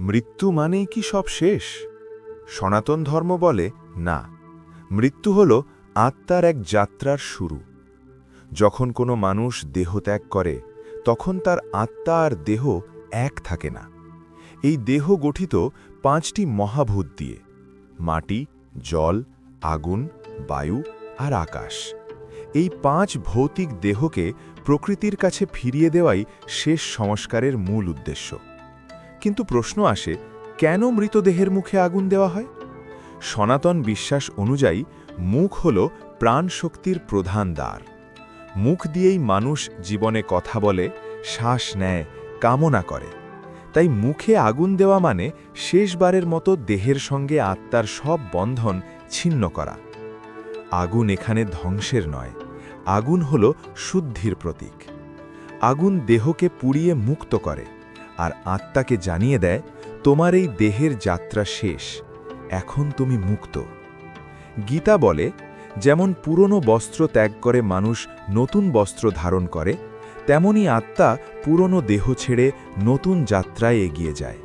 মৃত্যু মানেই কি সব শেষ? সনাতন ধর্ম বলে, না। মৃত্যু হল আত্মার এক যাত্রার শুরু। যখন কোনো মানুষ দেহ ত্যাগ করে, তখন তার আত্মা আর দেহ এক থাকে না। এই দেহ গঠিত পাঁচটি মহাভূত দিয়ে, মাটি, জল, আগুন, বায়ু আর আকাশ। এই পাঁচ ভৌতিক দেহকে প্রকৃতির কাছে ফিরিয়ে দেওয়াই শেষ সংস্কারের মূল উদ্দেশ্য। কিন্তু প্রশ্ন আসে, কেন মৃতদেহের মুখে আগুন দেওয়া হয়? সনাতন বিশ্বাস অনুযায়ী, মুখ হল প্রাণশক্তির প্রধান দ্বার। মুখ দিয়েই মানুষ জীবনে কথা বলে, শ্বাস নেয়, কামনা করে। তাই মুখে আগুন দেওয়া মানে শেষবারের মতো দেহের সঙ্গে আত্মার সব বন্ধন ছিন্ন করা। আগুন এখানে ধ্বংসের নয়, আগুন হল শুদ্ধির প্রতীক। আগুন দেহকে পুড়িয়ে মুক্ত করে। আর আত্মাকে জানিয়ে দেয়, তোমার এই দেহের যাত্রা শেষ, এখন তুমি মুক্ত। গীতা বলে, যেমন পুরনো বস্ত্র ত্যাগ করে মানুষ নতুন বস্ত্র ধারণ করে, তেমনি আত্মা পুরনো দেহ ছেড়ে নতুন যাত্রায় এগিয়ে যায়।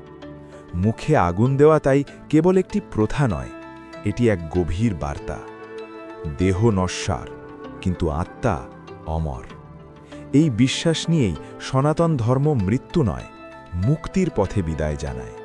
মুখে আগুন দেওয়া তাই কেবল একটি প্রথা নয়, এটি এক গভীর বার্তা। দেহ নশ্বর কিন্তু আত্মা অমর। এই বিশ্বাস নিয়েই সনাতন ধর্ম মৃত্যু নয় মুক্তির পথে বিদায় জানায়।